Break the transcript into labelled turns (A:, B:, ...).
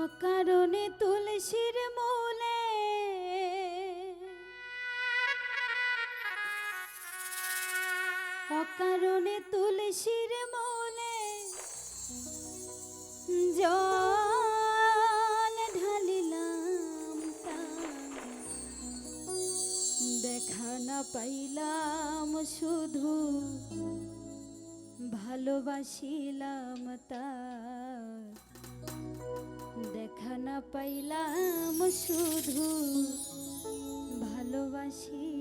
A: অকারণে তুলসীর মূলে। অকারণে তুলসীর মূলে জল ঢালিলাম দেখা না পাইলাম শুধু ভালোবাসিলাম তা। দেখা না পাইলাম শুধু ভালোবাসি।